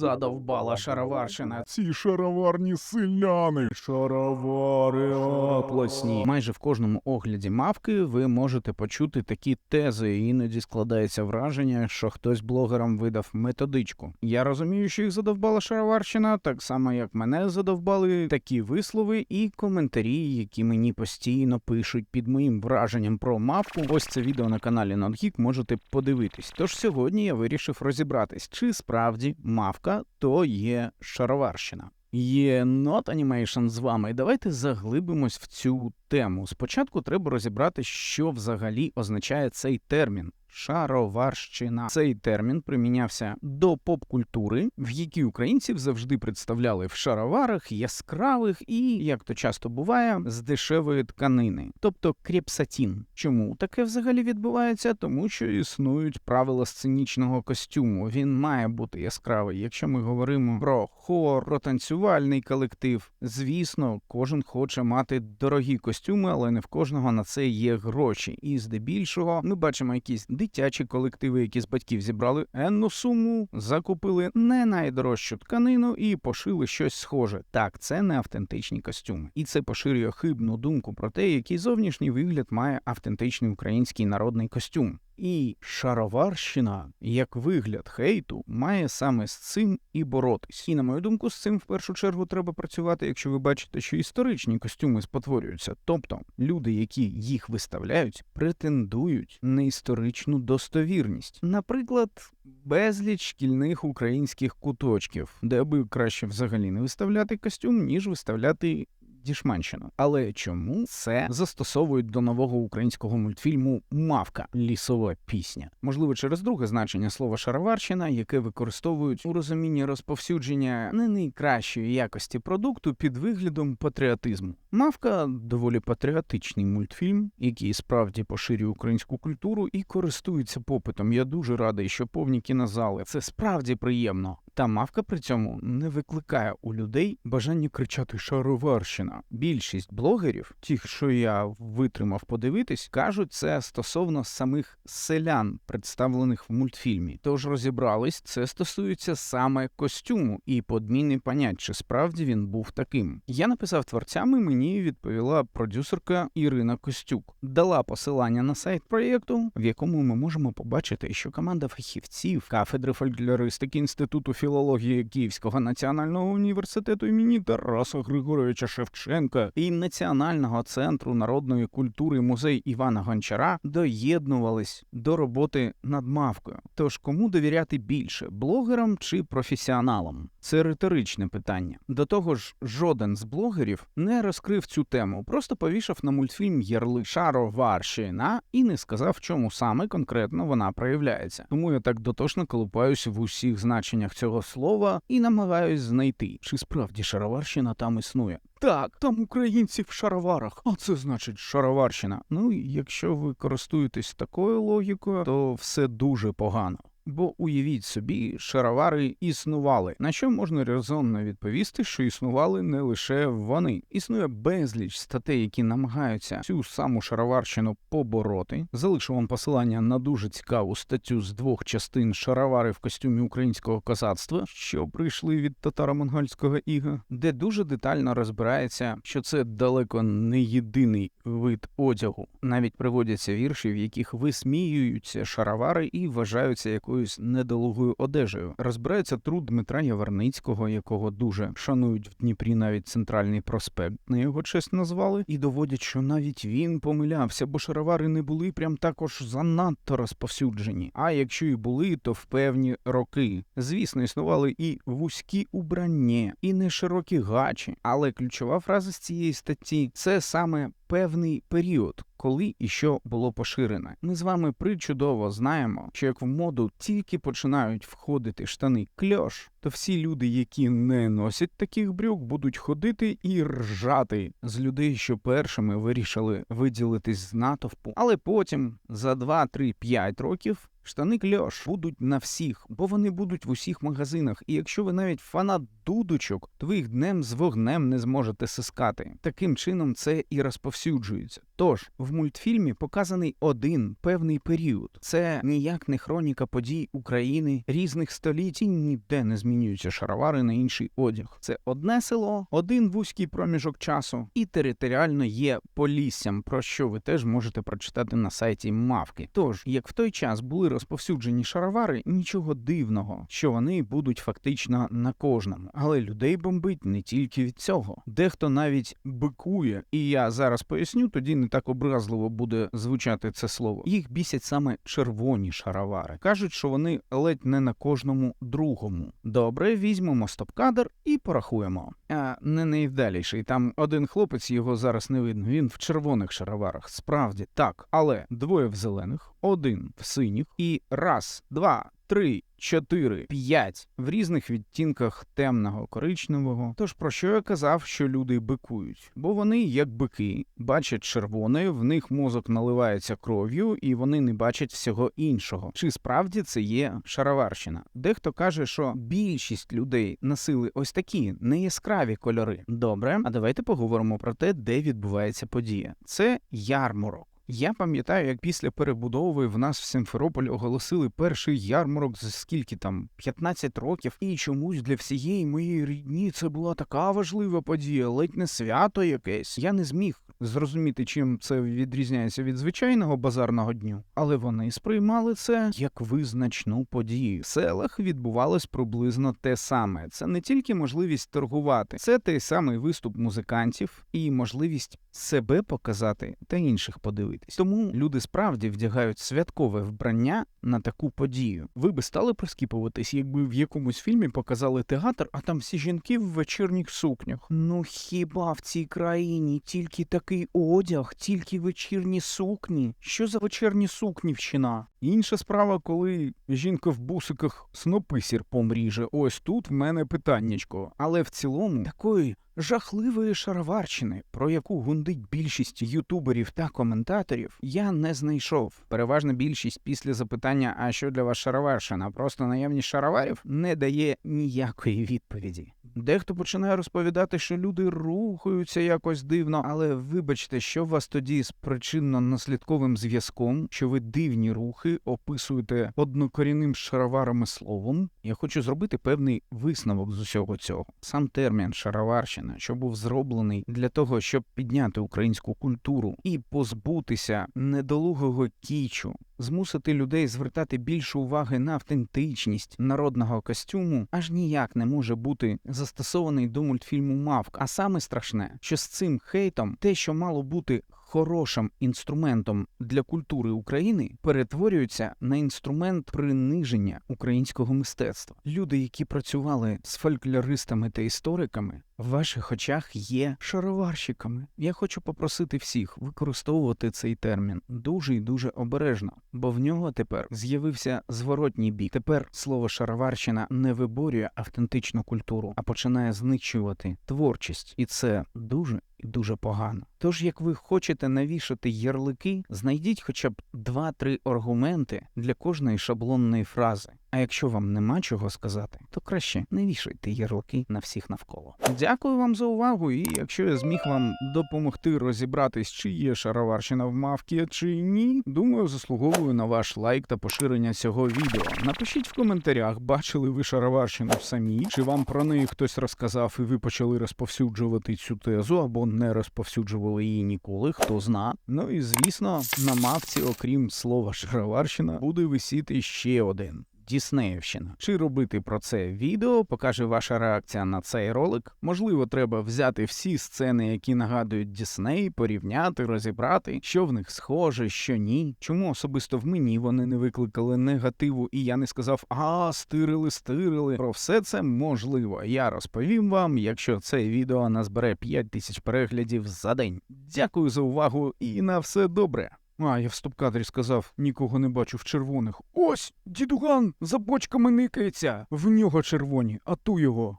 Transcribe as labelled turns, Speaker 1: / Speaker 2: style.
Speaker 1: Задовбала шароварщина.
Speaker 2: Ці шароварні селяни.
Speaker 1: Шаровари атласні. Майже в кожному огляді мавки ви можете почути такі тези. і Іноді складається враження, що хтось блогерам видав методичку. Я розумію, що їх задовбала шароварщина, так само як мене задовбали такі вислови і коментарі, які мені постійно пишуть під моїм враженням про мавку. Ось це відео на каналі NotGeek можете подивитись. Тож сьогодні я вирішив розібратись, чи справді мавка то є шароварщина. Є Not Animation з вами. і Давайте заглибимось в цю тему. Спочатку треба розібрати, що взагалі означає цей термін. Шароварщина. Цей термін примінявся до поп-культури, в якій українців завжди представляли в шароварах яскравих і, як то часто буває, з дешевої тканини, тобто крепсатін. Чому таке взагалі відбувається? Тому що існують правила сценічного костюму. Він має бути яскравий. Якщо ми говоримо про хор, про танцювальний колектив, звісно, кожен хоче мати дорогі костюми, але не в кожного на це є гроші. І здебільшого ми бачимо якісь дитячі колективи, які з батьків зібрали енну суму, закупили не найдорожчу тканину і пошили щось схоже. Так, це не автентичні костюми, і це поширює хибну думку про те, який зовнішній вигляд має автентичний український народний костюм. І шароварщина, як вигляд хейту, має саме з цим і боротись. І на мою думку, з цим в першу чергу треба працювати, якщо ви бачите, що історичні костюми спотворюються. Тобто люди, які їх виставляють, претендують на історичну достовірність. Наприклад, безліч шкільних українських куточків, де би краще взагалі не виставляти костюм, ніж виставляти Дішманщину. Але чому це застосовують до нового українського мультфільму Мавка лісова пісня? Можливо, через друге значення слова шароварщина, яке використовують у розумінні розповсюдження не найкращої якості продукту під виглядом патріотизму. Мавка доволі патріотичний мультфільм, який справді поширює українську культуру і користується попитом. Я дуже радий, що повні кінозали. Це справді приємно. Та мавка при цьому не викликає у людей бажання кричати шароварщина. Більшість блогерів, тих, що я витримав подивитись, кажуть це стосовно самих селян, представлених в мультфільмі. Тож розібрались, це стосується саме костюму і подміни понять, чи справді він був таким. Я написав творцями, мені відповіла продюсерка Ірина Костюк, дала посилання на сайт проєкту, в якому ми можемо побачити, що команда фахівців кафедри фольклористики інституту філології Київського національного університету імені Тараса Григоровича Шевченка і Національного центру народної культури музей Івана Гончара доєднувались до роботи над мавкою. Тож кому довіряти більше блогерам чи професіоналам? Це риторичне питання. До того ж, жоден з блогерів не розкрив цю тему, просто повішав на мультфільм Єрли Шароварщина і не сказав, в чому саме конкретно вона проявляється. Тому я так дотошно колупаюсь в усіх значеннях цього слова і намагаюсь знайти, чи справді шароварщина там існує. Так, там українці в шароварах, а це значить шароварщина. Ну, якщо ви користуєтесь такою логікою, то все дуже погано. Бо уявіть собі, шаровари існували. На що можна резонно відповісти, що існували не лише вони. Існує безліч статей, які намагаються цю саму шароварщину побороти. Залишу вам посилання на дуже цікаву статтю з двох частин шаровари в костюмі українського козацтва, що прийшли від татаро-монгольського іга, де дуже детально розбирається, що це далеко не єдиний вид одягу. Навіть приводяться вірші, в яких висміюються шаровари і вважаються якоюсь недолугою одежею. Розбирається труд Дмитра Яворницького, якого дуже шанують в Дніпрі навіть центральний проспект, на його честь назвали, і доводять, що навіть він помилявся, бо шаровари не були прям також занадто розповсюджені. А якщо і були, то в певні роки. Звісно, існували і вузькі убрання, і не широкі гачі. Але ключова фраза з цієї статті це саме певний період, коли і що було поширене. Ми з вами причудово знаємо, що як в моду тільки починають входити штани кльош, то всі люди, які не носять таких брюк, будуть ходити і ржати з людей, що першими вирішили виділитись з натовпу, але потім за 2, 3, 5 років. Штани кльош будуть на всіх, бо вони будуть в усіх магазинах. І якщо ви навіть фанат дудочок, то ви їх днем з вогнем не зможете сискати. Таким чином це і розповсюджується. Тож в мультфільмі показаний один певний період. Це ніяк не хроніка подій України різних століть і ніде не змінюються шаровари на інший одяг. Це одне село, один вузький проміжок часу, і територіально є поліссям, про що ви теж можете прочитати на сайті Мавки. Тож, як в той час були розповсюджені шаровари, нічого дивного, що вони будуть фактично на кожному. Але людей бомбить не тільки від цього. Дехто навіть бикує, і я зараз поясню, тоді не так образливо буде звучати це слово. Їх бісять саме червоні шаровари. Кажуть, що вони ледь не на кожному другому. Добре, візьмемо стоп-кадр і порахуємо. А не найвдаліший. Там один хлопець, його зараз не видно. Він в червоних шароварах. Справді так, але двоє в зелених, один в синіх, і раз, два, три, чотири, п'ять в різних відтінках темного коричневого. Тож про що я казав, що люди бикують? Бо вони, як бики, бачать червоне, в них мозок наливається кров'ю, і вони не бачать всього іншого. Чи справді це є шароварщина? Дехто каже, що більшість людей носили ось такі неяскраві кольори. Добре, а давайте поговоримо про те, де відбувається подія. Це ярмарок. Я пам'ятаю, як після перебудови в нас в Симферополі оголосили перший ярмарок за скільки там 15 років, і чомусь для всієї моєї рідні це була така важлива подія, ледь не свято якесь. Я не зміг зрозуміти, чим це відрізняється від звичайного базарного дню, але вони сприймали це як визначну подію. В селах відбувалось приблизно те саме. Це не тільки можливість торгувати, це той самий виступ музикантів і можливість себе показати та інших подивитись. Тому люди справді вдягають святкове вбрання на таку подію. Ви би стали прискіпуватись, якби в якомусь фільмі показали театр, а там всі жінки в вечірніх сукнях. Ну хіба в цій країні тільки такий одяг, тільки вечірні сукні? Що за вечірні сукнівщина? Інша справа, коли жінка в бусиках снопи сірпом ріже. Ось тут в мене питаннячко. Але в цілому такої жахливої шароварщини, про яку гундить більшість ютуберів та коментаторів, я не знайшов. Переважна більшість після запитання, а що для вас шароварщина, просто наявність шароварів, не дає ніякої відповіді. Дехто починає розповідати, що люди рухаються якось дивно, але вибачте, що вас тоді з причинно-наслідковим зв'язком, що ви дивні рухи описуєте однокорінним шароварами словом. Я хочу зробити певний висновок з усього цього. Сам термін шароварщина, що був зроблений для того, щоб підняти українську культуру і позбутися недолугого кічу, змусити людей звертати більше уваги на автентичність народного костюму, аж ніяк не може бути застосований до мультфільму Мавк. А саме страшне, що з цим хейтом те, що мало бути хорошим інструментом для культури України, перетворюється на інструмент приниження українського мистецтва. Люди, які працювали з фольклористами та істориками, в ваших очах є шароварщиками. Я хочу попросити всіх використовувати цей термін дуже і дуже обережно, бо в нього тепер з'явився зворотній бік. Тепер слово шароварщина не виборює автентичну культуру, а починає знищувати творчість, і це дуже і дуже погано. Тож, як ви хочете навішати ярлики, знайдіть хоча б 2-3 аргументи для кожної шаблонної фрази. А якщо вам нема чого сказати, то краще не вішайте ярлики на всіх навколо. Дякую вам за увагу, і якщо я зміг вам допомогти розібратись, чи є шароварщина в мавки, чи ні, думаю, заслуговую на ваш лайк та поширення цього відео. Напишіть в коментарях, бачили ви шароварщину самі, чи вам про неї хтось розказав, і ви почали розповсюджувати цю тезу, або не розповсюджували її ніколи, хто зна. Ну і звісно, на мавці, окрім слова шароварщина, буде висіти ще один. Діснеївщина. Чи робити про це відео, покаже ваша реакція на цей ролик. Можливо, треба взяти всі сцени, які нагадують Дісней, порівняти, розібрати, що в них схоже, що ні. Чому особисто в мені вони не викликали негативу, і я не сказав а стирили, стирили. Про все це можливо. Я розповім вам, якщо це відео назбере 5 тисяч переглядів за день. Дякую за увагу і на все добре. А, я в стоп-кадрі сказав, нікого не бачу в червоних. Ось, дідуган за бочками никається. В нього червоні, а ту його.